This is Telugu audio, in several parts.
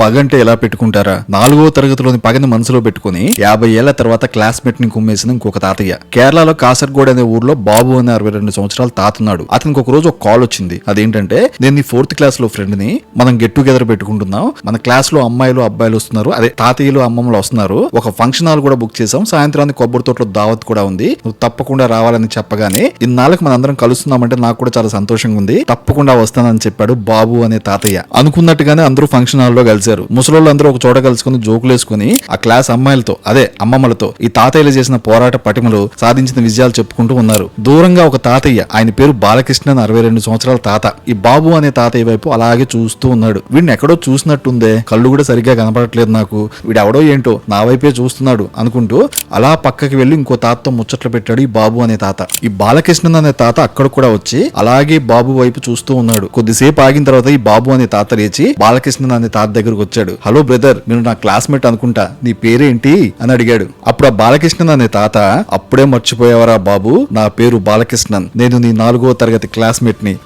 పగంటే ఎలా పెట్టుకుంటారా? నాలుగో తరగతిలోని పగని మనసులో పెట్టుకుని యాభై ఏళ్ళ తర్వాత క్లాస్మేట్ని కుమ్మేసిన ఇంకొక తాతయ్య. కేరళలో కాసర్గోడ్ అనే ఊర్లో బాబు అనే అరవై రెండు సంవత్సరాలు తాతున్నాడు అతనికి ఒక రోజు ఒక కాల్ వచ్చింది. అదేంటంటే నేను నీ ఫోర్త్ క్లాస్లో ఫ్రెండ్ని మనం గెట్ టుగెదర్ పెట్టుకుంటున్నాం. మన క్లాస్లో అమ్మాయిలు అబ్బాయిలు వస్తున్నారు. అదే తాతయ్యలు అమ్మమ్మలు వస్తున్నారు. ఒక ఫంక్షన్ హాల్ కూడా బుక్ చేసాం సాయంత్రానికి కొబ్బరి తోటలో దావత్ కూడా ఉంది. నువ్వు తప్పకుండా రావాలని చెప్పగానే ఇన్నాళ్ళకి మనందరం కలుస్తున్నామంటే నాకు కూడా చాలా సంతోషంగా ఉంది. తప్పకుండా వస్తానని చెప్పాడు బాబు అనే తాతయ్య. అనుకున్నట్టుగానే అందరూ ఫంక్షన్ హాల్లో చేశారు. ముసలోళ్ళు అందరూ ఒక చోట కలుసుకుని జోకులు వేసుకుని ఆ క్లాస్ అమ్మాయిలతో అదే అమ్మమ్మలతో ఈ తాతయ్యలు చేసిన పోరాట పటిమలు సాధించిన విజయాలు చెప్పుకుంటూ ఉన్నారు. దూరంగా ఒక తాతయ్య ఆయన పేరు బాలకృష్ణ అరవై రెండు సంవత్సరాల తాత. ఈ బాబు అనే తాతయ్య వైపు అలాగే చూస్తూ ఉన్నాడు. వీడిని ఎక్కడో చూసినట్టుందే కళ్ళు కూడా సరిగ్గా కనపడట్లేదు నాకు. వీడు ఎవడో ఏంటో నా వైపే చూస్తున్నాడు అనుకుంటూ అలా పక్కకి వెళ్ళి ఇంకో తాతతో ముచ్చట్లు పెట్టాడు ఈ బాబు అనే తాత. ఈ బాలకృష్ణన్ అనే తాత అక్కడ కూడా వచ్చి అలాగే బాబు వైపు చూస్తూ ఉన్నాడు. కొద్దిసేపు ఆగిన తర్వాత ఈ బాబు అనే తాత లేచి బాలకృష్ణన్ అనే తాత దగ్గరకు వచ్చాడు హలో బ్రదర్ మీరు నా క్లాస్మేట్ అనుకుంటా. నీ పేరేంటి? అని అడిగాడు. అప్పుడు ఆ బాలకృష్ణన్ అనే తాత అప్పుడే మర్చిపోయావరా బాబు? నా పేరు బాలకృష్ణన్. నేను నీ నాలుగో తరగతి క్లాస్మేట్ని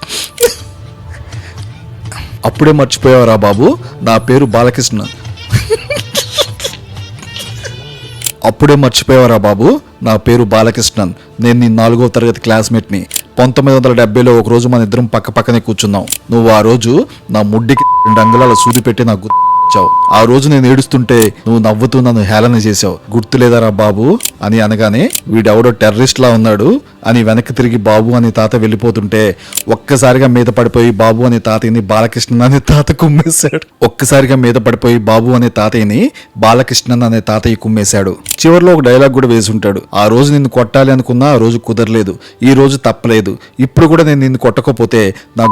అప్పుడే మర్చిపోయావరా బాబు? నా పేరు బాలకృష్ణ అప్పుడే మర్చిపోయావరా బాబు? నా పేరు బాలకృష్ణన్. నేను నీ నాలుగో తరగతి క్లాస్మేట్ని. పంతొమ్మిది వందల డెబ్బైలో ఒక రోజు మన ఇద్దరం పక్క పక్కనే కూర్చున్నాం. నువ్వు ఆ రోజు నా ముడ్డికి రెండు అంగుళాల సూది పెట్టి నాకు గుర్తించావు ఆ రోజు నేను ఏడుస్తుంటే నువ్వు నవ్వుతూ నన్ను హేళన చేసావు గుర్తులేదారా బాబు? అని అనగానే వీడెవడో టెర్రరిస్ట్ లా ఉన్నాడు. అని వెనక్కి తిరిగి బాబు అని తాత వెళ్ళిపోతుంటే ఒక్కసారిగా మీద పడిపోయి బాబు అనే తాతయ్యని బాలకృష్ణన్ అనే తాత కుమ్మేశాడు. ఒక్కసారిగా మీద పడిపోయి బాబు అనే తాతయ్యని బాలకృష్ణన్ అనే తాతయ్య కుమ్మేశాడు. చివరిలో ఒక డైలాగ్ కూడా వేసి ఉంటాడు ఆ రోజు నిన్ను కొట్టాలి అనుకున్నా ఆ రోజు కుదరలేదు. ఈ రోజు తప్పలేదు. ఇప్పుడు కూడా నేను నిన్ను కొట్టకపోతే నా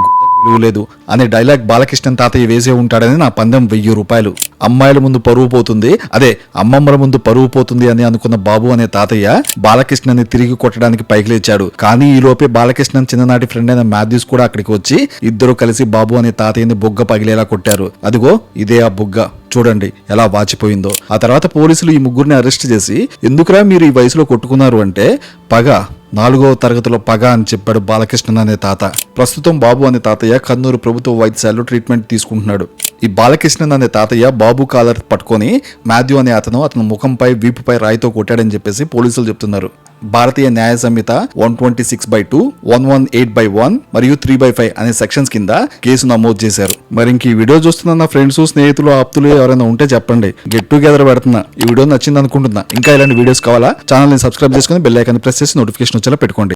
లేదు అనే డైలాగ్ బాలకృష్ణన్ తాతయ్య వేసే ఉంటాడని నా పందెం వెయ్యి రూపాయలు. అమ్మాయిల ముందు పరువు పోతుంది. అదే అమ్మమ్మల ముందు పరువు పోతుంది అని అనుకున్న బాబు అనే తాతయ్య బాలకృష్ణని తిరిగి కొట్టడానికి పైకి లేచాడు కానీ ఈ లోపే బాలకృష్ణన్ చిన్ననాటి ఫ్రెండ్ అయిన మాథ్యూస్ కూడా అక్కడికి వచ్చి ఇద్దరు కలిసి బాబు అనే తాతయ్యని బొగ్గ పగిలేలా కొట్టారు. అదిగో ఇదే ఆ బొగ్గ. చూడండి ఎలా వాచిపోయిందో. ఆ తర్వాత పోలీసులు ఈ ముగ్గురిని అరెస్ట్ చేసి ఎందుకురా మీరు ఈ వయసులో కొట్టుకున్నారు అంటే పగ నాలుగో తరగతిలో పగ అని చెప్పాడు బాలకృష్ణన్ అనే తాత. ప్రస్తుతం బాబు అనే తాతయ్య కన్నూరు ప్రభుత్వ వైద్యశాలలో ట్రీట్మెంట్ తీసుకుంటున్నాడు. ఈ బాలకృష్ణన్ అనే తాతయ్య బాబు కాలర్ పట్టుకొని మాథ్యూ అనే అతను అతను ముఖంపై వీపుపై రాయితో కొట్టాడని చెప్పేసి పోలీసులు చెప్తున్నారు. Bharatiya Nyaya Sanhita one twenty six by two one one eight by one మరియు త్రీ బై ఫైవ్ అనే సెక్షన్స్ కింద కేసు నమోదు చేశారు. మరి ఇంక ఈ వీడియో చూస్తున్న నా ఫ్రెండ్స్ స్నేహితులు ఆప్తులు ఎవరైనా ఉంటే చెప్పండి. గెట్ టుగెదర్ పెడుతున్నా ఈ వీడియో నచ్చింది అనుకుంటున్నా. ఇంకా ఇలాంటి వీడియోస్ కావాలా? ఛానల్ని సబ్స్క్రైబ్ చేసుకుని బెల్ ఐకాన్ ప్రెస్ చేసి నోటిఫికేషన్ వచ్చేలా పెట్టుకోండి.